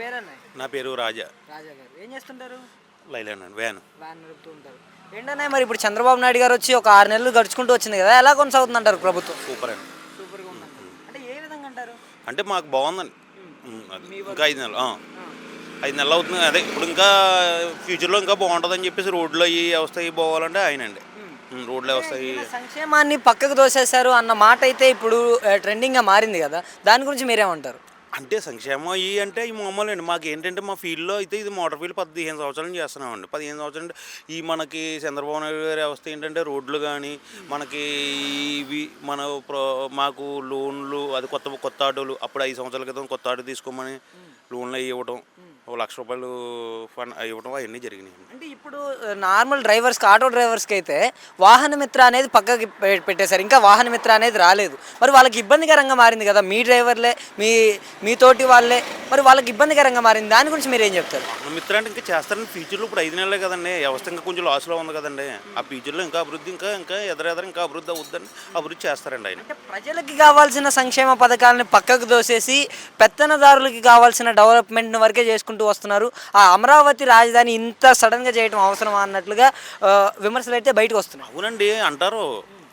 పేరన్నా? నా పేరు రాజా. రాజా గారు. ఏం చేస్తుంటారు? లైలాండ్ అండి వ్యాన్. వ్యాన్ నడుపుతూ ఉంటారు. ఏంటన్నా మరి ఇప్పుడు చంద్రబాబు నాయుడు గారు వచ్చి ఒక ఆరు నెలలు గడుచుకుంటూ వచ్చింది కదా ఎలా కొనసాగుతుంది అంటారు ప్రభుత్వం? సూపర్ అండి. సూపర్గా ఉందంట. అంటే ఏ విధంగా అంటారు? అంటే మాకు బాగుందండి. ఉమ్, అది. ఇంకా ఐదు నెలలు ఆ. ఐదు నెలలు అవుతుంది అదే ఇప్పుడు ఇంకా ఫ్యూచర్లో ఇంకా బాగుంటుందని చెప్పేసి రోడ్లు అవి వస్తాయి పోవాలంటే ఆయనండి. ఉమ్, రోడ్లు వస్తాయి ఈయన సంక్షేమాన్ని పక్కకు దోసేశారు అన్న మాట అయితే ఇప్పుడు ట్రెండింగ్గా మారింది కదా దాని గురించి మీరేమంటారు? అంటే సంక్షేమం అయ్యి అంటే ఈ మామూలు అండి మాకు ఏంటంటే మా ఫీల్డ్లో అయితే ఇది మోటార్ ఫీల్డ్ పదిహేను సంవత్సరాల చేస్తున్నామండి. పదిహేను సంవత్సరాలు అంటే ఈ మనకి చంద్రబాబు నాయుడు గారి వ్యవస్థ ఏంటంటే రోడ్లు కానీ మనకి ఇవి మన ప్రో మాకు లోన్లు అది కొత్త కొత్త ఆటోలు అప్పుడు ఐదు సంవత్సరాల క్రితం కొత్త ఆటో తీసుకోమని లోన్లు అవి ఓ లక్ష రూపాయలు ఫండ్ ఇవ్వడం అవన్నీ జరిగినాయి అంటే ఇప్పుడు నార్మల్ డ్రైవర్స్కి ఆటో డ్రైవర్స్కి అయితే వాహన మిత్ర అనేది పక్కకి పె- పెట్టేశారు. ఇంకా వాహన మిత్ర అనేది రాలేదు. మరి వాళ్ళకి ఇబ్బందికరంగా మారింది కదా? మీ డ్రైవర్లే మీ మీ తోటి వాళ్ళే మరి వాళ్ళకి ఇబ్బందికరంగా మారింది. దాని గురించి మీరు ఏం చెప్తారు? మిత్ర అంటే ఇంకా చేస్తారని ఫ్యూచర్లో ఇప్పుడు ఐదు నెలలే కదండి. వ్యవస్థ ఇంకా కొంచెం లాస్లో ఉంది కదండి. ఆ ఫ్యూచర్లో ఇంకా అభివృద్ధి ఇంకా ఇంకా ఎదరెదర ఇంకా అభివృద్ధి అవుద్దని అభివృద్ధి చేస్తారండి ఆయన. ప్రజలకి కావాల్సిన సంక్షేమ పథకాలని పక్కకు దోసేసి పెత్తనదారులకి కావాల్సిన డెవలప్మెంట్ వరకే చేసుకుంటూ వస్తున్నారు. ఆ అమరావతి రాజధాని ఇంత సడన్గా చేయడం అవసరమా అన్నట్లుగా విమర్శలు అయితే బయటకు వస్తున్నాయి. అవునండి అంటారు.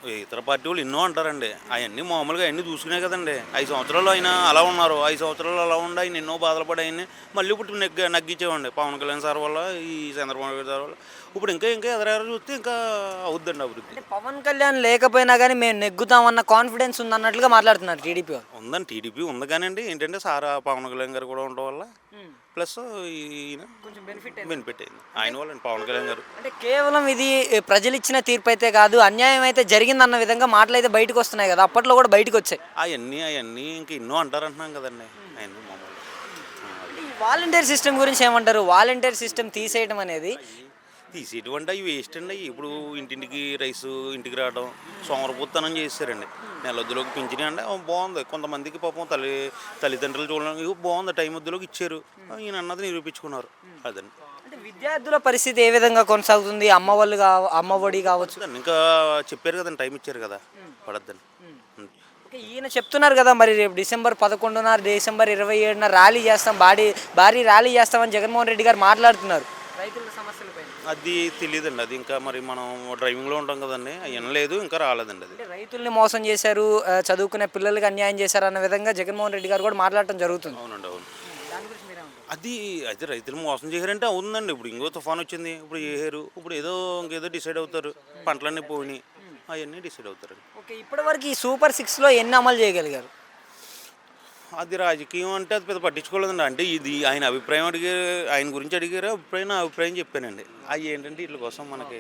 ఇతర పార్టీ వాళ్ళు ఎన్నో అంటారండి. అవన్నీ మామూలుగా అవన్నీ చూసుకునే కదండి. ఐదు సంవత్సరాలు ఆయన అలా ఉన్నారు. ఐదు సంవత్సరాలు అలా ఉండి ఆయన ఎన్నో బాధలు పడి ఆయన్ని మళ్ళీ ఇప్పుడు నెగ్గ నగ్గించేవండి పవన్ కళ్యాణ్ సార్ వల్ల ఈ చంద్రబాబు నాయుడు సార్ వల్ల. ఇప్పుడు ఇంకా ఇంకా ఎదరెదర చూస్తే ఇంకా అవుద్దండి అభివృద్ధి. పవన్ కళ్యాణ్ లేకపోయినా కానీ మేము నెగ్గుతామన్న కాన్ఫిడెన్స్ ఉందన్నట్లుగా మాట్లాడుతున్నారు టీడీపీ వాళ్ళు. ఉందండి. టీడీపీ ఉంది కానండి. ఏంటంటే సార్ పవన్ కళ్యాణ్ గారు కూడా ఉండడం వల్ల ప్లస్ ఈయన కొంచెం బెనిఫిట్ బెనిఫిట్ అయింది. ఆయన వల్ల పవన్ కళ్యాణ్ గారు. అంటే కేవలం ఇది ప్రజలు ఇచ్చిన తీర్పు అయితే కాదు అన్యాయం అయితే జరిగిందన్న విధంగా మాటలు అయితే బయటకు వస్తున్నాయి కదా. అప్పట్లో కూడా బయటకు వచ్చాయి. అవన్నీ అవన్నీ ఇంకా ఎన్నో అంటారంటున్నాం కదండి. అవన్నీ మామూలు. అంటే ఈ వాలంటీర్ సిస్టమ్ గురించి ఏమంటారు? వాలంటీర్ సిస్టమ్ తీసేయడం అనేది తీసేటువంటి అవి వేస్ట్ అండి ఇప్పుడు ఇంటింటికి రైస్ ఇంటికి రావడం సోమరపోతనం చేశారండి. నెలొద్దులోకి ఆ, బాగుంది. కొంతమందికి పాపం తల్లి తల్లిదండ్రులు చూడడం ఇవి బాగుంది టైం వద్దులోకి ఇచ్చారు. ఈయన అన్నది నిరూపించుకున్నారు. అదండి. అంటే విద్యార్థుల పరిస్థితి ఏ విధంగా కొనసాగుతుంది? అమ్మ వాళ్ళు కావ అమ్మ ఒడి కావచ్చు. ఇంకా చెప్పారు కదండి టైం ఇచ్చారు కదా. పడద్దని ఓకే ఈయన చెప్తున్నారు కదా మరి రేపు డిసెంబర్ పదకొండున డిసెంబర్ ఇరవై ఏడున ర్యాలీ చేస్తాం భారీ భారీ ర్యాలీ చేస్తామని జగన్మోహన్ రెడ్డి గారు మాట్లాడుతున్నారు. రైతుల సమస్యలపై. అది తెలియదండి అది ఇంకా మరి మనం డ్రైవింగ్లో ఉంటాం కదండి. అవి లేదు ఇంకా రాలేదండి అది. రైతుల్ని మోసం చేశారు ఆ, చదువుకునే పిల్లలకి అన్యాయం చేశారు అన్న విధంగా జగన్మోహన్ రెడ్డి గారు కూడా మాట్లాడటం జరుగుతుంది. అవునండి అవును. దాని గురించి మీరేమంటారు అది అయితే రైతులు మోసం చేశారంటే అవునండి. ఇప్పుడు ఇంకో తుఫాన్ వచ్చింది ఇప్పుడు చేశారు ఇప్పుడు ఏదో ఇంకేదో డిసైడ్ అవుతారు. పంటలన్నీ పోయినాయి. అవన్నీ డిసైడ్ అవుతారు ఓకే ఇప్పటివరకు ఈ సూపర్ సిక్స్లో ఎన్ని అమలు చేయగలిగారు? అది రాజకీయం అంటే అది పెద్ద పట్టించుకోలేదండి. అంటే ఇది ఆయన అభిప్రాయం అడిగారు ఆయన గురించి అడిగారు అభిప్రాయం నా అభిప్రాయం చెప్పానండి. అవి ఏంటంటే వీటి కోసం మనకి